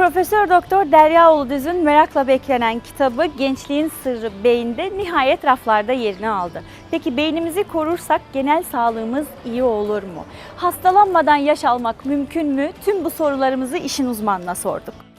Profesör Doktor Derya Uludüz'ün merakla beklenen kitabı Gençliğin Sırrı Beyin'de nihayet raflarda yerini aldı. Peki beynimizi korursak genel sağlığımız iyi olur mu? Hastalanmadan yaş almak mümkün mü? Tüm bu sorularımızı işin uzmanına sorduk.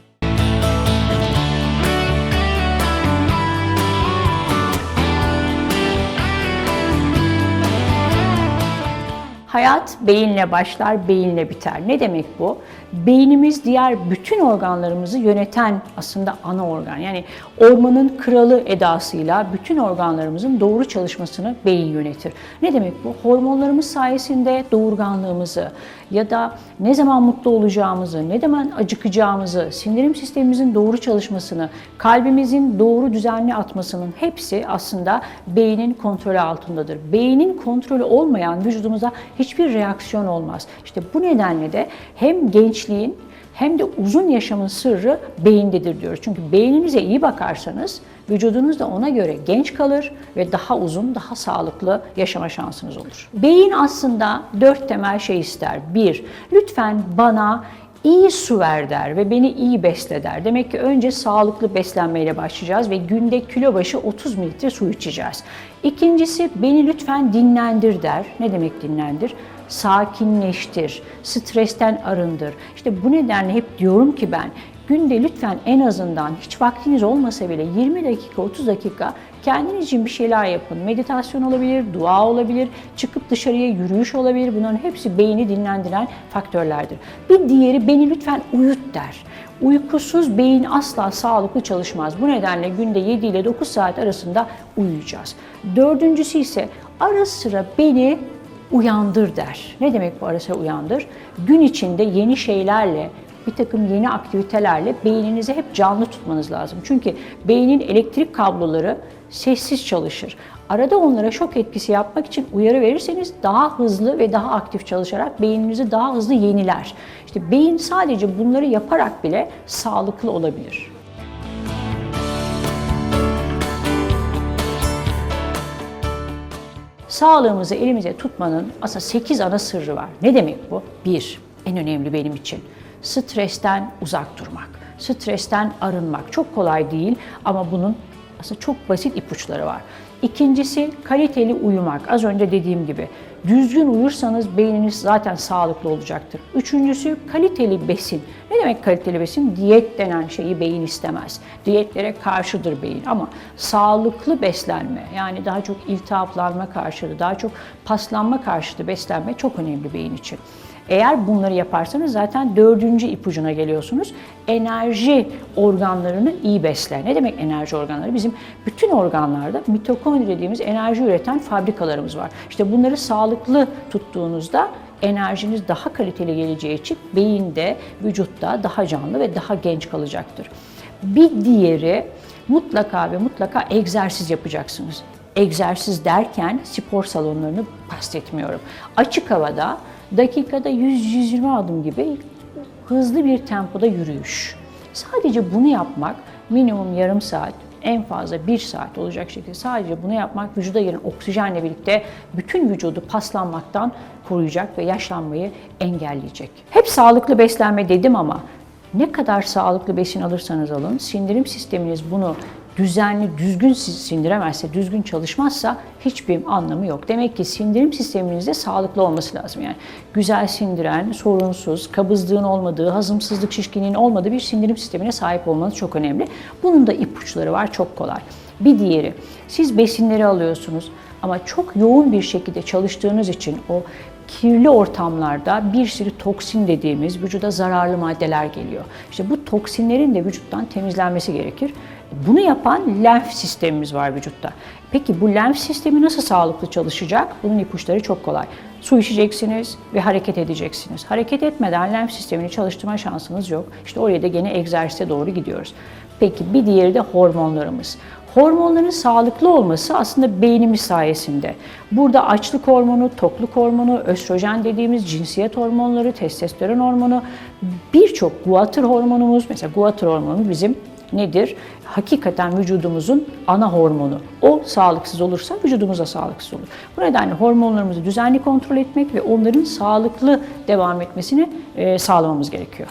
Hayat beyinle başlar, beyinle biter. Ne demek bu? Beynimiz diğer bütün organlarımızı yöneten aslında ana organ. Yani ormanın kralı edasıyla bütün organlarımızın doğru çalışmasını beyin yönetir. Ne demek bu? Hormonlarımız sayesinde doğurganlığımızı ya da ne zaman mutlu olacağımızı, ne zaman acıkacağımızı, sindirim sistemimizin doğru çalışmasını, kalbimizin doğru düzenli atmasının hepsi aslında beynin kontrolü altındadır. Beynin kontrolü olmayan vücudumuza hiçbir reaksiyon olmaz. İşte bu nedenle de hem gençliğin hem de uzun yaşamın sırrı beyindedir diyoruz. Çünkü beyninize iyi bakarsanız vücudunuz da ona göre genç kalır ve daha uzun, daha sağlıklı yaşama şansınız olur. Beyin aslında dört temel şey ister. Bir, lütfen bana iyi su ver der ve beni iyi besle der. Demek ki önce sağlıklı beslenmeyle başlayacağız ve günde kilo başı 30 mililitre su içeceğiz. İkincisi beni lütfen dinlendir der. Ne demek dinlendir? Sakinleştir, stresten arındır. İşte bu nedenle hep diyorum ki ben günde lütfen en azından hiç vaktiniz olmasa bile 20 dakika 30 dakika kendiniz için bir şeyler yapın. Meditasyon olabilir, dua olabilir, çıkıp dışarıya yürüyüş olabilir. Bunların hepsi beyni dinlendiren faktörlerdir. Bir diğeri beni lütfen uyut der. Uykusuz beyin asla sağlıklı çalışmaz. Bu nedenle günde 7 ile 9 saat arasında uyuyacağız. Dördüncüsü ise ara sıra beni uyandır der. Ne demek bu ara sıra uyandır? Gün içinde yeni şeylerle, bir takım yeni aktivitelerle beyninizi hep canlı tutmanız lazım. Çünkü beynin elektrik kabloları sessiz çalışır. Arada onlara şok etkisi yapmak için uyarı verirseniz daha hızlı ve daha aktif çalışarak beyninizi daha hızlı yeniler. İşte beyin sadece bunları yaparak bile sağlıklı olabilir. Sağlığımızı elimize tutmanın aslında 8 ana sırrı var. Ne demek bu? Bir, en önemli benim için stresten uzak durmak. Stresten arınmak çok kolay değil ama bunun aslında çok basit ipuçları var. İkincisi kaliteli uyumak. Az önce dediğim gibi düzgün uyursanız beyniniz zaten sağlıklı olacaktır. Üçüncüsü kaliteli besin. Ne demek kaliteli besin? Diyet denen şeyi beyin istemez. Diyetlere karşıdır beyin ama sağlıklı beslenme yani daha çok iltihaplanma karşıtı, daha çok paslanma karşıtı beslenme çok önemli beyin için. Eğer bunları yaparsanız zaten dördüncü ipucuna geliyorsunuz. Enerji organlarını iyi besle. Ne demek enerji organları? Bizim bütün organlarda mitokondri dediğimiz enerji üreten fabrikalarımız var. İşte bunları sağlıklı tuttuğunuzda enerjiniz daha kaliteli geleceği için beyinde, vücutta daha canlı ve daha genç kalacaktır. Bir diğeri mutlaka ve mutlaka egzersiz yapacaksınız. Egzersiz derken spor salonlarını kastetmiyorum. Açık havada dakikada 100-120 adım gibi hızlı bir tempoda yürüyüş. Sadece bunu yapmak minimum yarım saat, en fazla bir saat olacak şekilde sadece bunu yapmak vücuda giren oksijenle birlikte bütün vücudu paslanmaktan koruyacak ve yaşlanmayı engelleyecek. Hep sağlıklı beslenme dedim ama ne kadar sağlıklı besin alırsanız alın, sindirim sisteminiz bunu düzenli, düzgün sindiremezse, düzgün çalışmazsa hiçbir anlamı yok. Demek ki sindirim sisteminizde sağlıklı olması lazım. Yani güzel sindiren, sorunsuz, kabızlığın olmadığı, hazımsızlık, şişkinliğin olmadığı bir sindirim sistemine sahip olmanız çok önemli. Bunun da ipuçları var, çok kolay. Bir diğeri, siz besinleri alıyorsunuz ama çok yoğun bir şekilde çalıştığınız için o kirli ortamlarda bir sürü toksin dediğimiz vücuda zararlı maddeler geliyor. İşte bu toksinlerin de vücuttan temizlenmesi gerekir. Bunu yapan lenf sistemimiz var vücutta. Peki bu lenf sistemi nasıl sağlıklı çalışacak? Bunun ipuçları çok kolay. Su içeceksiniz ve hareket edeceksiniz. Hareket etmeden lenf sistemini çalıştırma şansınız yok. İşte oraya da gene egzersize doğru gidiyoruz. Peki bir diğeri de hormonlarımız. Hormonların sağlıklı olması aslında beynimiz sayesinde. Burada açlık hormonu, tokluk hormonu, östrojen dediğimiz cinsiyet hormonları, testosteron hormonu, birçok guatr hormonumuz, mesela guatr hormonu bizim nedir? Hakikaten vücudumuzun ana hormonu. O sağlıksız olursa vücudumuz da sağlıksız olur. Bu nedenle hormonlarımızı düzenli kontrol etmek ve onların sağlıklı devam etmesini sağlamamız gerekiyor.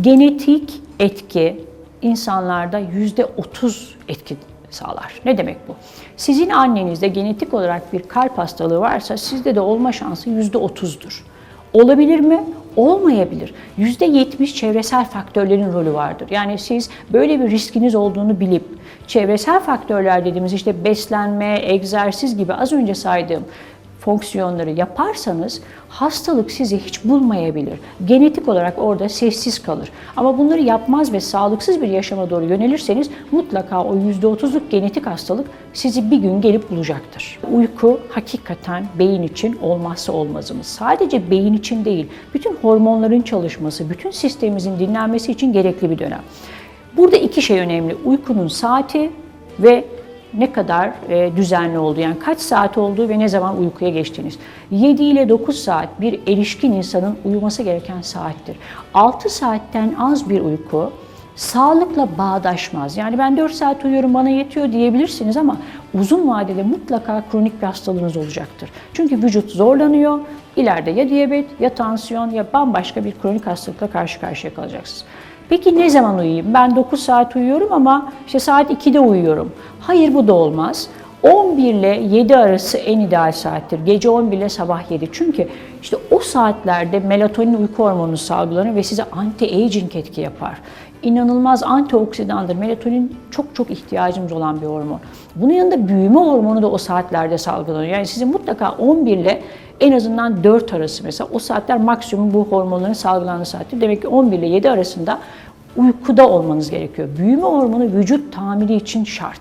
Genetik etki insanlarda yüzde otuz etki sağlar. Ne demek bu? Sizin annenizde genetik olarak bir kalp hastalığı varsa sizde de olma şansı yüzde otuzdur. Olabilir mi? Olmayabilir. Yüzde yetmiş çevresel faktörlerin rolü vardır. Yani siz böyle bir riskiniz olduğunu bilip çevresel faktörler dediğimiz işte beslenme, egzersiz gibi az önce saydığım fonksiyonları yaparsanız hastalık sizi hiç bulmayabilir. Genetik olarak orada sessiz kalır. Ama bunları yapmaz ve sağlıksız bir yaşama doğru yönelirseniz mutlaka o %30'luk genetik hastalık sizi bir gün gelip bulacaktır. Uyku hakikaten beyin için olmazsa olmazımız. Sadece beyin için değil, bütün hormonların çalışması, bütün sistemimizin dinlenmesi için gerekli bir dönem. Burada iki şey önemli. Uykunun saati ve ne kadar e, düzenli olduğu yani kaç saat olduğu ve ne zaman uykuya geçtiğiniz. 7 ile 9 saat bir erişkin insanın uyuması gereken saattir. 6 saatten az bir uyku sağlıkla bağdaşmaz. Yani ben 4 saat uyuyorum bana yetiyor diyebilirsiniz ama uzun vadede mutlaka kronik bir hastalığınız olacaktır. Çünkü vücut zorlanıyor. İleride ya diyabet ya tansiyon ya bambaşka bir kronik hastalıkla karşı karşıya kalacaksınız. Peki ne zaman uyuyayım? Ben 9 saat uyuyorum ama işte saat 2'de uyuyorum. Hayır bu da olmaz. 11 ile 7 arası en ideal saattir. Gece 11 ile sabah 7. Çünkü işte o saatlerde melatonin uyku hormonu salgılanır ve size anti-aging etki yapar. İnanılmaz antioksidandır. Melatonin çok çok ihtiyacımız olan bir hormon. Bunun yanında büyüme hormonu da o saatlerde salgılanıyor. Yani sizin mutlaka 11 ile en azından 4 arası mesela o saatler maksimum bu hormonların salgılandığı saattir. Demek ki 11 ile 7 arasında uykuda olmanız gerekiyor. Büyüme hormonu vücut tamiri için şart.